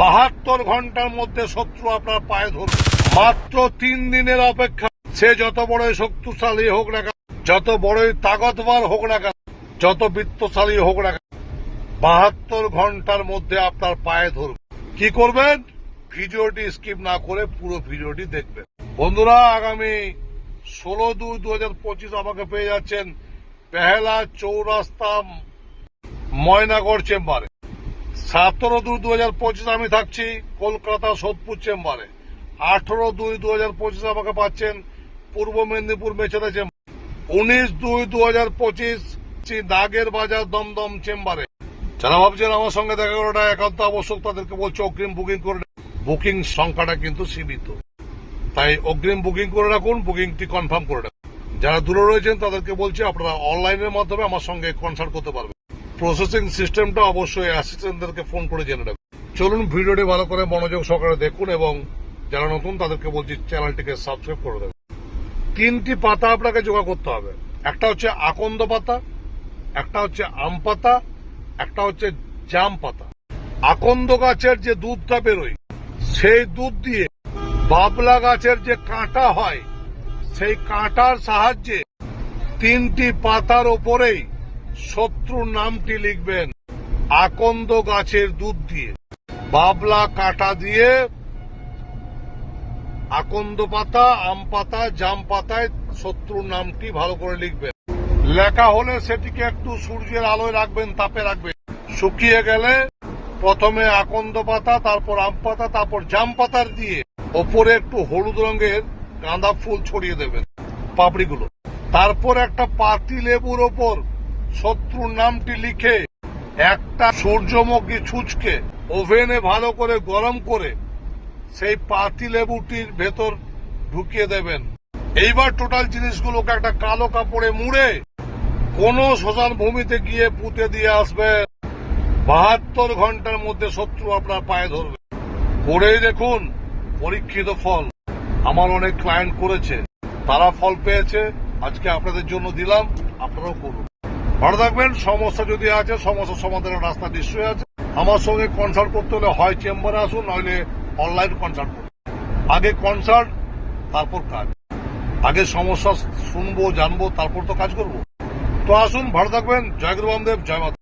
বাহাত্তর ঘণ্টার মধ্যে শত্রু আপনার পায়ে ধরবে। মাত্র তিন দিনের অপেক্ষা। সে যত বড়ই শক্তিশালী হোক না কেন, যত বড়ই তাগতবার হোক না কেন, যত বিত্তশালী হোক না কেন, বাহাত্তর ঘণ্টার মধ্যে আপনার পায়ে ধরবে। কি করবেন? ভিডিওটি স্কিপ না করে পুরো ভিডিওটি দেখবেন। বন্ধুরা, আগামী ষোলো দুই দু হাজার পঁচিশ আমাকে পেয়ে যাচ্ছেন পেহেলা চৌরাস্তা ময়নাগড় চেম্বারে। সতেরো দুই দু হাজার পঁচিশ আমি থাকছি কলকাতা সোদপুর চেম্বারে। আঠারো দুই দু হাজার পঁচিশ আমাকে পাচ্ছেন পূর্ব মেদিনীপুর মেছেদা চেম্বার। উনিশ দুই দু হাজার পঁচিশ নাগের বাজার দমদম চেম্বারে। যারা ভাবছেন আমার সঙ্গে দেখা করাটা একান্ত আবশ্যক, তাদেরকে বলছে অগ্রিম বুকিং করে বুকিং সংখ্যাটা কিন্তু সীমিত। তাই অগ্রিম বুকিং করে রাখুন, বুকিংটি কনফার্ম করে রাখুন। যারা দূরে রয়েছেন তাদেরকে বলছি আপনারা অনলাইনের মাধ্যমে আমার সঙ্গে কনসাল্ট করতে পারবেন। প্রসেসিং সিস্টেমটা অবশ্যই অ্যাসিস্ট্যান্টদেরকে ফোন করে জেনে নেবেন। চলুন ভিডিওটি ভালো করে মনোযোগ সহকারে দেখুন এবং যারা নতুন তাদেরকে বলছি চ্যানেলটিকে সাবস্ক্রাইব করে দেবেন। তিনটি পাতা আপনাকে জোগাড় করতে হবে। একটা হচ্ছে আকন্দ পাতা, একটা হচ্ছে আম পাতা, একটা হচ্ছে জাম পাতা। আকন্দ গাছের যে দুধটা বেরোয়, সেই দুধ দিয়ে বাবলা গাছের যে কাঁটা হয়, সেই কাঁটার সাহায্যে তিনটি পাতার ওপরেই শত্রুর নামটি লিখবেন আকন্দ গাছের দুধ দিয়ে। বাবলা কাঁটা দিয়ে আকন্দ পাতা, আম পাতা, জাম পাতায় শত্রুর নামটি ভালো করে লিখবেন। লেখা হলে সেটিকে একটু সূর্যের আলোয় রাখবেন, তাপে রাখবেন। শুকিয়ে গেলে প্রথমে আকন্দ পাতা, তারপর আম পাতা, তারপর জাম পাতার দিয়ে ওপরে একটু হলুদ রঙের গাঁদা ফুল ছড়িয়ে দেবেন পাপড়িগুলো। তারপর একটা পাতি লেবুর ওপর শত্রুর নামটি লিখে একটা সূর্যমুখী ছুঁচকে ওভেনে ভালো করে গরম করে সেই পাতি লেবুটির ভেতর ঢুকিয়ে দেবেন। এইবার টোটাল জিনিসগুলোকে একটা কালো কাপড়ে মুড়ে কোন শ্মশান ভূমিতে গিয়ে পুঁতে দিয়ে আসবেন। বাহাত্তর ঘণ্টার মধ্যে শত্রু আপনার পায়ে ধরবে। করেই দেখুন পরীক্ষিত ফল। আমার অনেক ক্লায়েন্ট করেছে। তারা ফল পেয়েছে। আজকে আপনাদের জন্য দিলাম। আপনারাও করুন। ভালো থাকবেন, সমস্যা যদি আছে, সমস্যার সমাধানের রাস্তা নিশ্চয়ই আছে। আমার সঙ্গে কনসাল্ট করতে হলে হয় চেম্বারে আসুন, নইলে অনলাইন কনসাল্ট করুন। আগে কনসাল্ট তারপর কাজ। আগে সমস্যা শুনব, জানব, তারপর তো কাজ করব। তো আসুন, ভালো থাকবেন। জয় গুরু বামদেব, জয় মাতা।